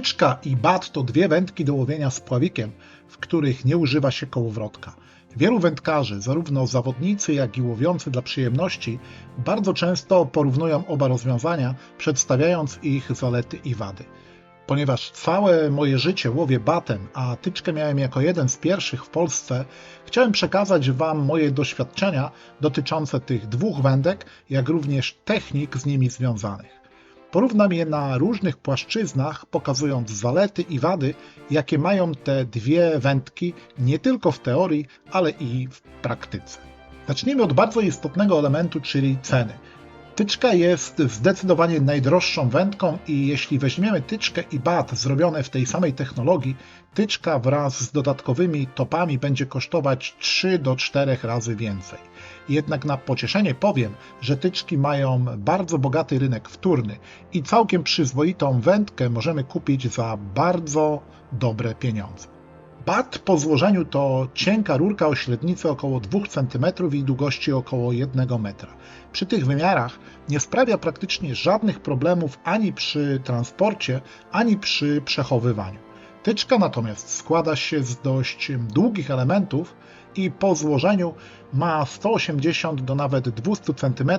Tyczka i bat to dwie wędki do łowienia z pławikiem, w których nie używa się kołowrotka. Wielu wędkarzy, zarówno zawodnicy, jak i łowiący dla przyjemności, bardzo często porównują oba rozwiązania, przedstawiając ich zalety i wady. Ponieważ całe moje życie łowię batem, a tyczkę miałem jako jeden z pierwszych w Polsce, chciałem przekazać Wam moje doświadczenia dotyczące tych dwóch wędek, jak również technik z nimi związanych. Porównam je na różnych płaszczyznach, pokazując zalety i wady, jakie mają te dwie wędki nie tylko w teorii, ale i w praktyce. Zacznijmy od bardzo istotnego elementu, czyli ceny. Tyczka jest zdecydowanie najdroższą wędką i jeśli weźmiemy tyczkę i bat zrobione w tej samej technologii, tyczka wraz z dodatkowymi topami będzie kosztować 3 do 4 razy więcej. Jednak na pocieszenie powiem, że tyczki mają bardzo bogaty rynek wtórny i całkiem przyzwoitą wędkę możemy kupić za bardzo dobre pieniądze. Bat po złożeniu to cienka rurka o średnicy około 2 cm i długości około 1 metra. Przy tych wymiarach nie sprawia praktycznie żadnych problemów ani przy transporcie, ani przy przechowywaniu. Tyczka natomiast składa się z dość długich elementów i po złożeniu ma 180 do nawet 200 cm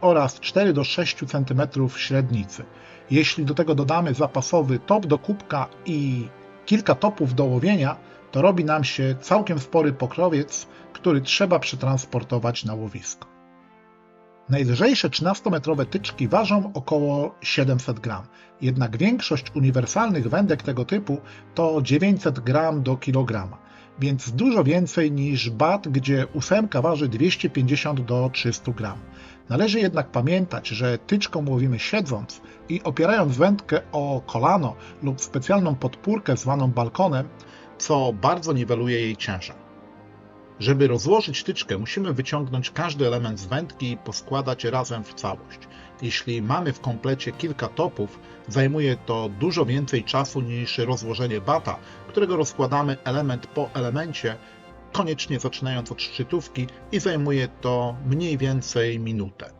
oraz 4 do 6 cm średnicy. Jeśli do tego dodamy zapasowy top do kubka i kilka topów do łowienia, to robi nam się całkiem spory pokrowiec, który trzeba przetransportować na łowisko. Najlżejsze 13-metrowe tyczki ważą około 700 gram, jednak większość uniwersalnych wędek tego typu to 900 gram do kilograma, więc dużo więcej niż bat, gdzie ósemka waży 250 do 300 gram. Należy jednak pamiętać, że tyczką łowimy siedząc i opierając wędkę o kolano lub specjalną podpórkę zwaną balkonem, co bardzo niweluje jej ciężar. Żeby rozłożyć tyczkę, musimy wyciągnąć każdy element z wędki i poskładać razem w całość. Jeśli mamy w komplecie kilka topów, zajmuje to dużo więcej czasu niż rozłożenie bata, którego rozkładamy element po elemencie, koniecznie zaczynając od szczytówki i zajmuje to mniej więcej minutę.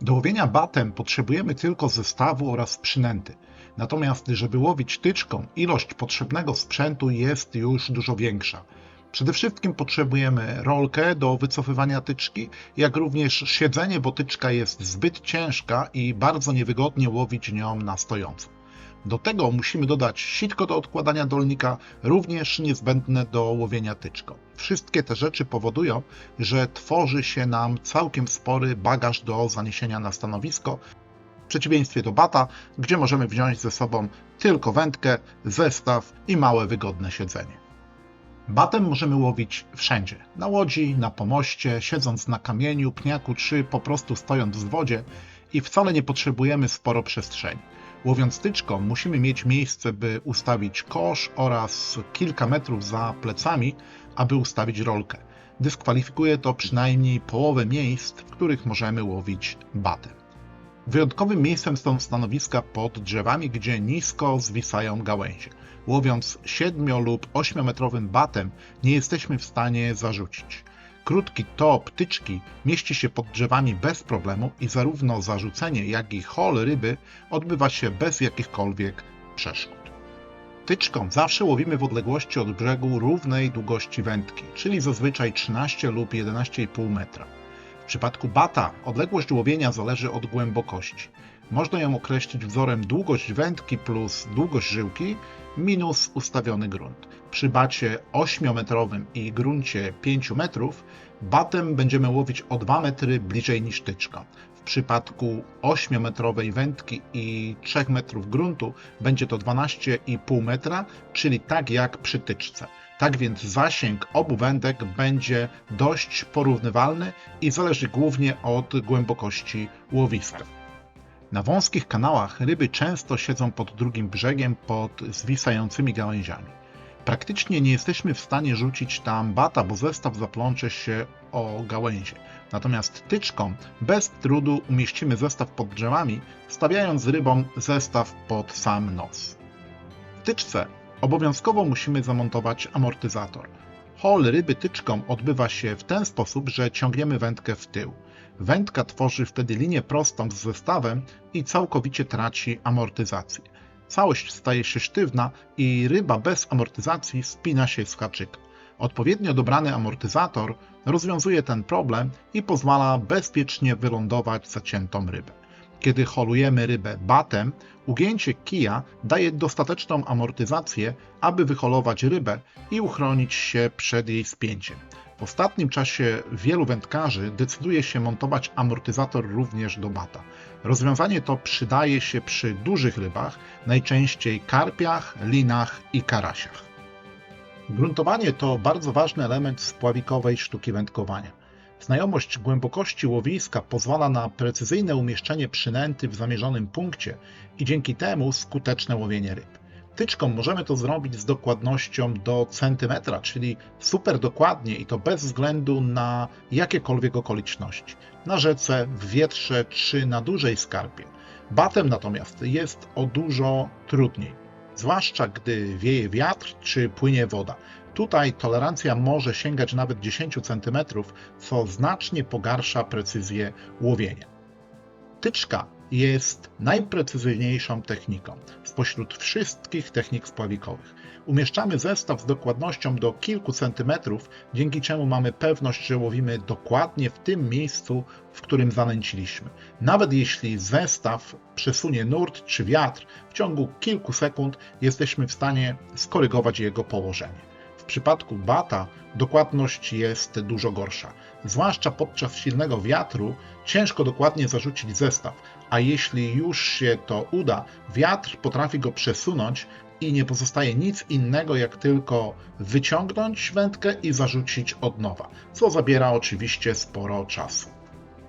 Do łowienia batem potrzebujemy tylko zestawu oraz przynęty. Natomiast, żeby łowić tyczką, ilość potrzebnego sprzętu jest już dużo większa. Przede wszystkim potrzebujemy rolkę do wycofywania tyczki, jak również siedzenie, bo tyczka jest zbyt ciężka i bardzo niewygodnie łowić nią na stojąco. Do tego musimy dodać sitko do odkładania dolnika, również niezbędne do łowienia tyczką. Wszystkie te rzeczy powodują, że tworzy się nam całkiem spory bagaż do zaniesienia na stanowisko, w przeciwieństwie do bata, gdzie możemy wziąć ze sobą tylko wędkę, zestaw i małe wygodne siedzenie. Batem możemy łowić wszędzie. Na łodzi, na pomoście, siedząc na kamieniu, pniaku czy po prostu stojąc w wodzie i wcale nie potrzebujemy sporo przestrzeni. Łowiąc tyczką musimy mieć miejsce, by ustawić kosz oraz kilka metrów za plecami, aby ustawić rolkę. Dyskwalifikuje to przynajmniej połowę miejsc, w których możemy łowić batem. Wyjątkowym miejscem są stanowiska pod drzewami, gdzie nisko zwisają gałęzie. Łowiąc 7 lub 8 metrowym batem nie jesteśmy w stanie zarzucić. Krótki top tyczki mieści się pod drzewami bez problemu i zarówno zarzucenie, jak i hol ryby odbywa się bez jakichkolwiek przeszkód. Tyczką zawsze łowimy w odległości od brzegu równej długości wędki, czyli zazwyczaj 13 lub 11,5 metra. W przypadku bata odległość łowienia zależy od głębokości. Można ją określić wzorem długość wędki plus długość żyłki minus ustawiony grunt. Przy bacie 8-metrowym i gruncie 5 metrów batem będziemy łowić o 2 metry bliżej niż tyczka. W przypadku 8-metrowej wędki i 3 metrów gruntu będzie to 12,5 metra, czyli tak jak przy tyczce. Tak więc zasięg obu wędek będzie dość porównywalny i zależy głównie od głębokości łowiska. Na wąskich kanałach ryby często siedzą pod drugim brzegiem pod zwisającymi gałęziami. Praktycznie nie jesteśmy w stanie rzucić tam bata, bo zestaw zaplącze się o gałęzie. Natomiast tyczką bez trudu umieścimy zestaw pod drzewami, stawiając rybom zestaw pod sam nos. W tyczce obowiązkowo musimy zamontować amortyzator. Hol ryby tyczką odbywa się w ten sposób, że ciągniemy wędkę w tył. Wędka tworzy wtedy linię prostą z zestawem i całkowicie traci amortyzację. Całość staje się sztywna i ryba bez amortyzacji spina się z haczyka. Odpowiednio dobrany amortyzator rozwiązuje ten problem i pozwala bezpiecznie wylądować zaciętą rybę. Kiedy holujemy rybę batem, ugięcie kija daje dostateczną amortyzację, aby wyholować rybę i uchronić się przed jej spięciem. W ostatnim czasie wielu wędkarzy decyduje się montować amortyzator również do bata. Rozwiązanie to przydaje się przy dużych rybach, najczęściej karpiach, linach i karasiach. Gruntowanie to bardzo ważny element spławikowej sztuki wędkowania. Znajomość głębokości łowiska pozwala na precyzyjne umieszczenie przynęty w zamierzonym punkcie i dzięki temu skuteczne łowienie ryb. Tyczką możemy to zrobić z dokładnością do centymetra, czyli super dokładnie i to bez względu na jakiekolwiek okoliczności. Na rzece, w wietrze czy na dużej skarpie. Batem natomiast jest o dużo trudniej, zwłaszcza gdy wieje wiatr czy płynie woda. Tutaj tolerancja może sięgać nawet 10 cm, co znacznie pogarsza precyzję łowienia. Tyczka jest najprecyzyjniejszą techniką spośród wszystkich technik spławikowych. Umieszczamy zestaw z dokładnością do kilku centymetrów, dzięki czemu mamy pewność, że łowimy dokładnie w tym miejscu, w którym zanęciliśmy. Nawet jeśli zestaw przesunie nurt czy wiatr, w ciągu kilku sekund jesteśmy w stanie skorygować jego położenie. Przypadku bata dokładność jest dużo gorsza. Zwłaszcza podczas silnego wiatru ciężko dokładnie zarzucić zestaw, a jeśli już się to uda, wiatr potrafi go przesunąć i nie pozostaje nic innego jak tylko wyciągnąć wędkę i zarzucić od nowa, co zabiera oczywiście sporo czasu.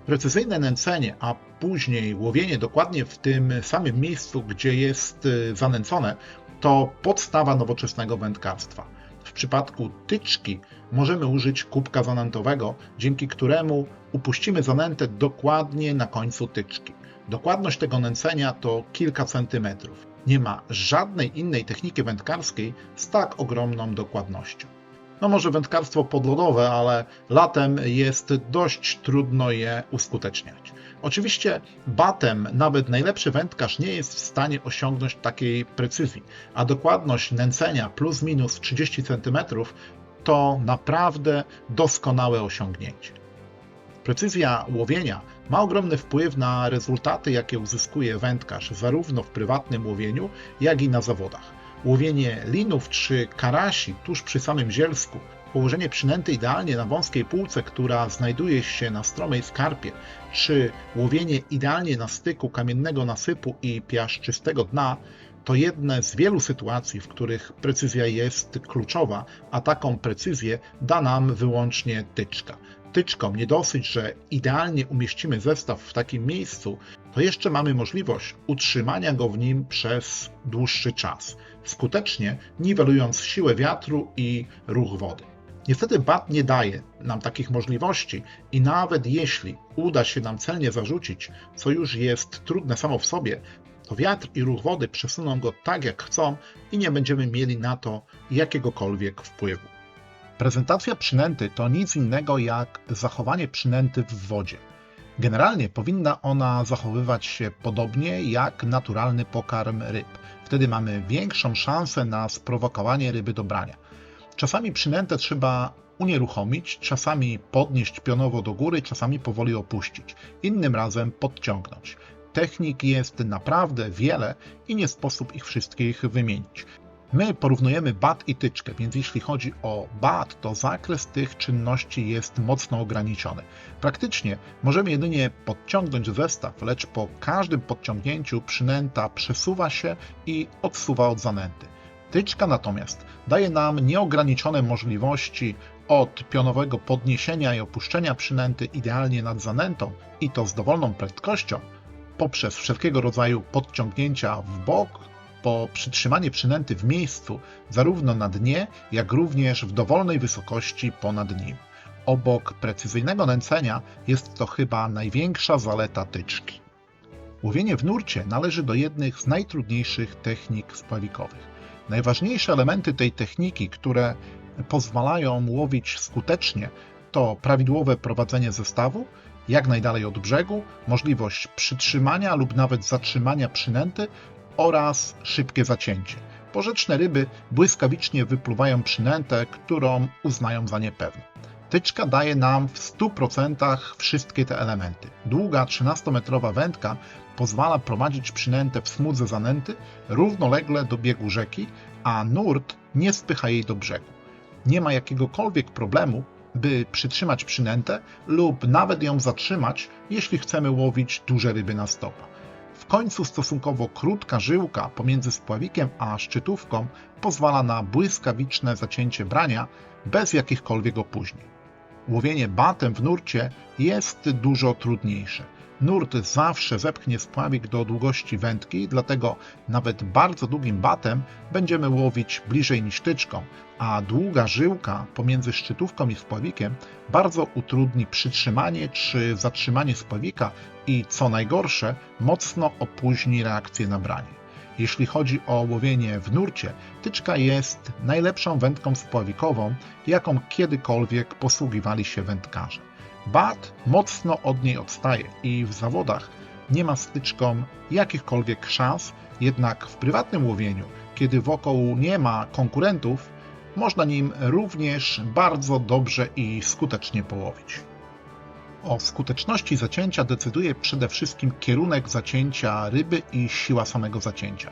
Precyzyjne nęcenie, a później łowienie dokładnie w tym samym miejscu, gdzie jest y, zanęcone, to podstawa nowoczesnego wędkarstwa. W przypadku tyczki możemy użyć kubka zanętowego, dzięki któremu upuścimy zanętę dokładnie na końcu tyczki. Dokładność tego nęcenia to kilka centymetrów. Nie ma żadnej innej techniki wędkarskiej z tak ogromną dokładnością. No może wędkarstwo podlodowe, ale latem jest dość trudno je uskuteczniać. Oczywiście batem nawet najlepszy wędkarz nie jest w stanie osiągnąć takiej precyzji, a dokładność nęcenia plus minus 30 cm to naprawdę doskonałe osiągnięcie. Precyzja łowienia ma ogromny wpływ na rezultaty, jakie uzyskuje wędkarz zarówno w prywatnym łowieniu, jak i na zawodach. Łowienie linów czy karasi tuż przy samym zielsku, położenie przynęty idealnie na wąskiej półce, która znajduje się na stromej skarpie, czy łowienie idealnie na styku kamiennego nasypu i piaszczystego dna, to jedne z wielu sytuacji, w których precyzja jest kluczowa, a taką precyzję da nam wyłącznie tyczka. Tyczką nie dosyć, że idealnie umieścimy zestaw w takim miejscu, to jeszcze mamy możliwość utrzymania go w nim przez dłuższy czas, skutecznie niwelując siłę wiatru i ruch wody. Niestety BAT nie daje nam takich możliwości i nawet jeśli uda się nam celnie zarzucić, co już jest trudne samo w sobie, to wiatr i ruch wody przesuną go tak jak chcą i nie będziemy mieli na to jakiegokolwiek wpływu. Prezentacja przynęty to nic innego jak zachowanie przynęty w wodzie. Generalnie powinna ona zachowywać się podobnie jak naturalny pokarm ryb. Wtedy mamy większą szansę na sprowokowanie ryby do brania. Czasami przynętę trzeba unieruchomić, czasami podnieść pionowo do góry, czasami powoli opuścić, innym razem podciągnąć. Technik jest naprawdę wiele i nie sposób ich wszystkich wymienić. My porównujemy bat i tyczkę, więc jeśli chodzi o bat, to zakres tych czynności jest mocno ograniczony. Praktycznie możemy jedynie podciągnąć zestaw, lecz po każdym podciągnięciu przynęta przesuwa się i odsuwa od zanęty. Tyczka natomiast daje nam nieograniczone możliwości od pionowego podniesienia i opuszczenia przynęty idealnie nad zanętą i to z dowolną prędkością, poprzez wszelkiego rodzaju podciągnięcia w bok, po przytrzymanie przynęty w miejscu, zarówno na dnie, jak również w dowolnej wysokości ponad nim. Obok precyzyjnego nęcenia jest to chyba największa zaleta tyczki. Łowienie w nurcie należy do jednych z najtrudniejszych technik spławikowych. Najważniejsze elementy tej techniki, które pozwalają łowić skutecznie, to prawidłowe prowadzenie zestawu, jak najdalej od brzegu, możliwość przytrzymania lub nawet zatrzymania przynęty oraz szybkie zacięcie. Porzeczne ryby błyskawicznie wypluwają przynętę, którą uznają za niepewną. Tyczka daje nam w 100% wszystkie te elementy. Długa 13-metrowa wędka pozwala prowadzić przynętę w smudze zanęty równolegle do biegu rzeki, a nurt nie spycha jej do brzegu. Nie ma jakiegokolwiek problemu, by przytrzymać przynętę lub nawet ją zatrzymać, jeśli chcemy łowić duże ryby na stopa. W końcu stosunkowo krótka żyłka pomiędzy spławikiem a szczytówką pozwala na błyskawiczne zacięcie brania bez jakichkolwiek opóźnień. Łowienie batem w nurcie jest dużo trudniejsze. Nurt zawsze zepchnie spławik do długości wędki, dlatego nawet bardzo długim batem będziemy łowić bliżej niż tyczką, a długa żyłka pomiędzy szczytówką i spławikiem bardzo utrudni przytrzymanie czy zatrzymanie spławika i co najgorsze, mocno opóźni reakcję na branie. Jeśli chodzi o łowienie w nurcie, tyczka jest najlepszą wędką spławikową, jaką kiedykolwiek posługiwali się wędkarze. Bat mocno od niej odstaje i w zawodach nie ma z tyczką jakichkolwiek szans, jednak w prywatnym łowieniu, kiedy wokół nie ma konkurentów, można nim również bardzo dobrze i skutecznie połowić. O skuteczności zacięcia decyduje przede wszystkim kierunek zacięcia ryby i siła samego zacięcia.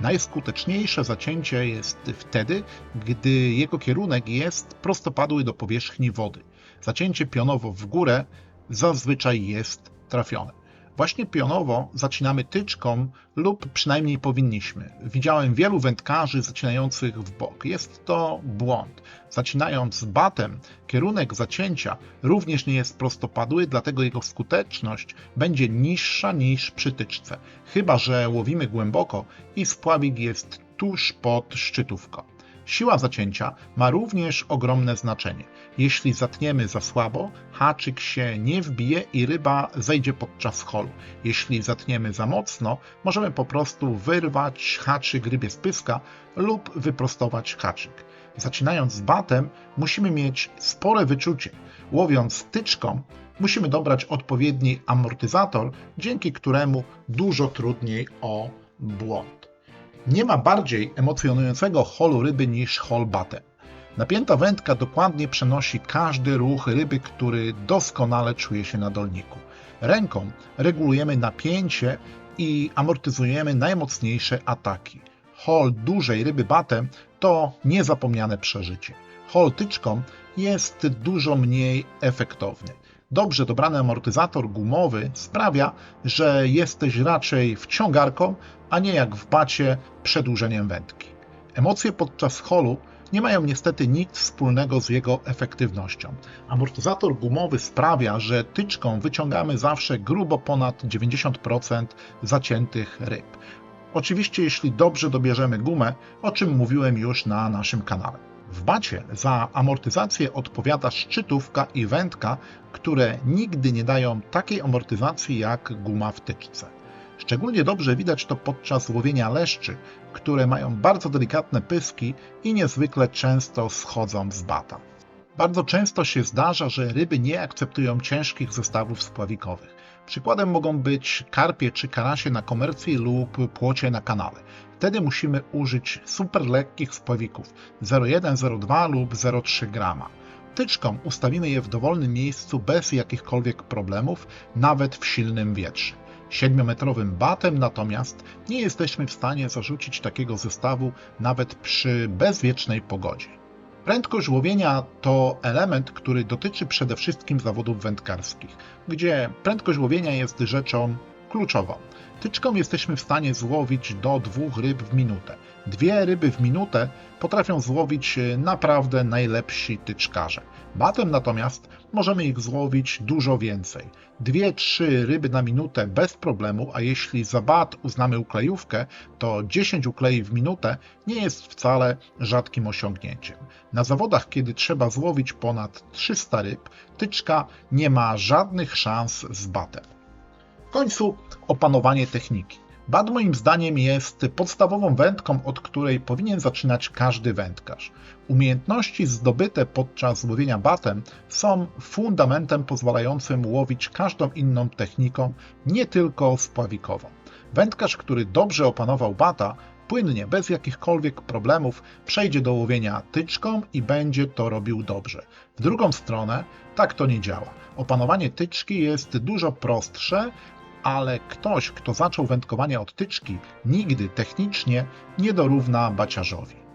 Najskuteczniejsze zacięcie jest wtedy, gdy jego kierunek jest prostopadły do powierzchni wody. Zacięcie pionowo w górę zazwyczaj jest trafione. Właśnie pionowo zacinamy tyczką lub przynajmniej powinniśmy. Widziałem wielu wędkarzy zacinających w bok. Jest to błąd. Zacinając batem, kierunek zacięcia również nie jest prostopadły, dlatego jego skuteczność będzie niższa niż przy tyczce. Chyba, że łowimy głęboko i spławik jest tuż pod szczytówką. Siła zacięcia ma również ogromne znaczenie. Jeśli zatniemy za słabo, haczyk się nie wbije i ryba zejdzie podczas holu. Jeśli zatniemy za mocno, możemy po prostu wyrwać haczyk rybie z pyska lub wyprostować haczyk. Zaczynając z batem, musimy mieć spore wyczucie. Łowiąc tyczką, musimy dobrać odpowiedni amortyzator, dzięki któremu dużo trudniej o błąd. Nie ma bardziej emocjonującego holu ryby niż hol batem. Napięta wędka dokładnie przenosi każdy ruch ryby, który doskonale czuje się na dolniku. Ręką regulujemy napięcie i amortyzujemy najmocniejsze ataki. Hol dużej ryby batem to niezapomniane przeżycie. Hol tyczką jest dużo mniej efektowny. Dobrze dobrany amortyzator gumowy sprawia, że jesteś raczej wciągarką, a nie jak w bacie przedłużeniem wędki. Emocje podczas holu nie mają niestety nic wspólnego z jego efektywnością. Amortyzator gumowy sprawia, że tyczką wyciągamy zawsze grubo ponad 90% zaciętych ryb. Oczywiście, jeśli dobrze dobierzemy gumę, o czym mówiłem już na naszym kanale. W bacie za amortyzację odpowiada szczytówka i wędka, które nigdy nie dają takiej amortyzacji jak guma w tyczce. Szczególnie dobrze widać to podczas łowienia leszczy, które mają bardzo delikatne pyski i niezwykle często schodzą z bata. Bardzo często się zdarza, że ryby nie akceptują ciężkich zestawów spławikowych. Przykładem mogą być karpie czy karasie na komercji lub płocie na kanale. Wtedy musimy użyć super lekkich spławików 0,1, 0,2 lub 0,3 grama. Tyczką ustawimy je w dowolnym miejscu bez jakichkolwiek problemów, nawet w silnym wietrze. 7-metrowym batem natomiast nie jesteśmy w stanie zarzucić takiego zestawu nawet przy bezwiecznej pogodzie. Prędkość łowienia to element, który dotyczy przede wszystkim zawodów wędkarskich, gdzie prędkość łowienia jest rzeczą kluczową. Tyczką jesteśmy w stanie złowić do dwóch ryb w minutę. Dwie ryby w minutę potrafią złowić naprawdę najlepsi tyczkarze. Batem natomiast możemy ich złowić dużo więcej. Dwie, trzy ryby na minutę bez problemu, a jeśli za bat uznamy uklejówkę, to 10 uklei w minutę nie jest wcale rzadkim osiągnięciem. Na zawodach, kiedy trzeba złowić ponad 300 ryb, tyczka nie ma żadnych szans z batem. Końcu opanowanie techniki. Bat moim zdaniem jest podstawową wędką, od której powinien zaczynać każdy wędkarz. Umiejętności zdobyte podczas łowienia batem są fundamentem pozwalającym łowić każdą inną techniką, nie tylko spławikową. Wędkarz, który dobrze opanował bata, płynnie, bez jakichkolwiek problemów, przejdzie do łowienia tyczką i będzie to robił dobrze. W drugą stronę tak to nie działa. Opanowanie tyczki jest dużo prostsze, ale ktoś, kto zaczął wędkowanie od tyczki, nigdy technicznie nie dorówna baciarzowi.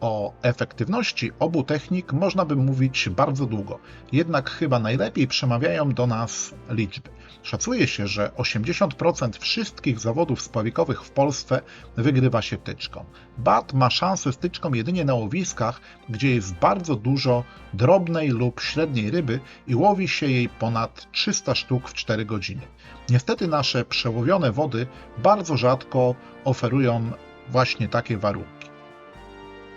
O efektywności obu technik można by mówić bardzo długo, jednak chyba najlepiej przemawiają do nas liczby. Szacuje się, że 80% wszystkich zawodów spławikowych w Polsce wygrywa się tyczką. BAT ma szansę z tyczką jedynie na łowiskach, gdzie jest bardzo dużo drobnej lub średniej ryby i łowi się jej ponad 300 sztuk w 4 godziny. Niestety nasze przełowione wody bardzo rzadko oferują właśnie takie warunki.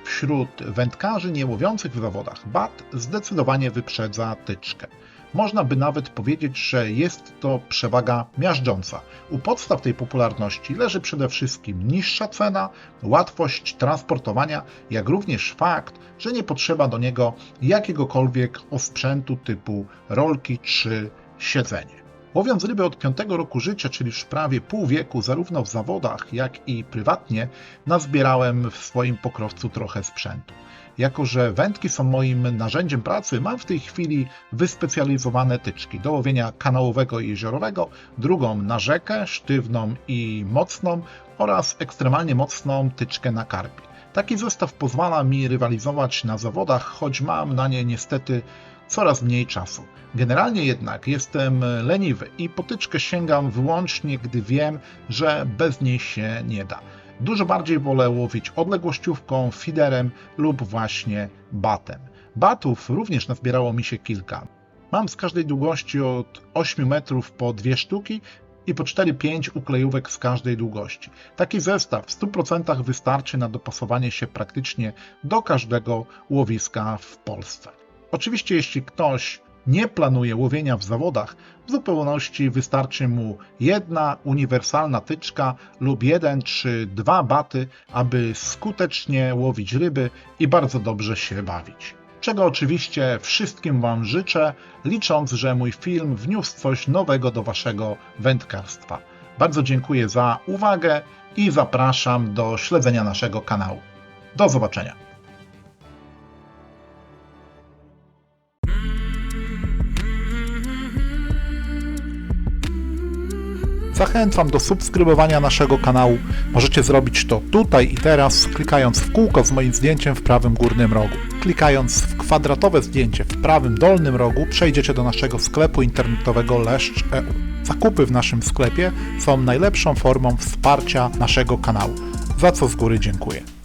Wśród wędkarzy niełowiących w zawodach BAT zdecydowanie wyprzedza tyczkę. Można by nawet powiedzieć, że jest to przewaga miażdżąca. U podstaw tej popularności leży przede wszystkim niższa cena, łatwość transportowania, jak również fakt, że nie potrzeba do niego jakiegokolwiek osprzętu typu rolki czy siedzenie. Łowiąc ryby od piątego roku życia, czyli już prawie pół wieku, zarówno w zawodach, jak i prywatnie, nazbierałem w swoim pokrowcu trochę sprzętu. Jako, że wędki są moim narzędziem pracy, mam w tej chwili wyspecjalizowane tyczki do łowienia kanałowego i jeziorowego, drugą na rzekę, sztywną i mocną oraz ekstremalnie mocną tyczkę na karpi. Taki zestaw pozwala mi rywalizować na zawodach, choć mam na nie niestety coraz mniej czasu. Generalnie jednak jestem leniwy i potyczkę sięgam wyłącznie, gdy wiem, że bez niej się nie da. Dużo bardziej wolę łowić odległościówką, fiderem lub właśnie batem. Batów również nazbierało mi się kilka. Mam z każdej długości od 8 metrów po dwie sztuki i po 4-5 uklejówek z każdej długości. Taki zestaw w 100% wystarczy na dopasowanie się praktycznie do każdego łowiska w Polsce. Oczywiście, jeśli ktoś nie planuje łowienia w zawodach, w zupełności wystarczy mu jedna uniwersalna tyczka lub jeden czy dwa baty, aby skutecznie łowić ryby i bardzo dobrze się bawić. Czego oczywiście wszystkim Wam życzę, licząc, że mój film wniósł coś nowego do Waszego wędkarstwa. Bardzo dziękuję za uwagę i zapraszam do śledzenia naszego kanału. Do zobaczenia. Zachęcam do subskrybowania naszego kanału. Możecie zrobić to tutaj i teraz, klikając w kółko z moim zdjęciem w prawym górnym rogu. Klikając w kwadratowe zdjęcie w prawym dolnym rogu, przejdziecie do naszego sklepu internetowego Leszcz.eu. Zakupy w naszym sklepie są najlepszą formą wsparcia naszego kanału, za co z góry dziękuję.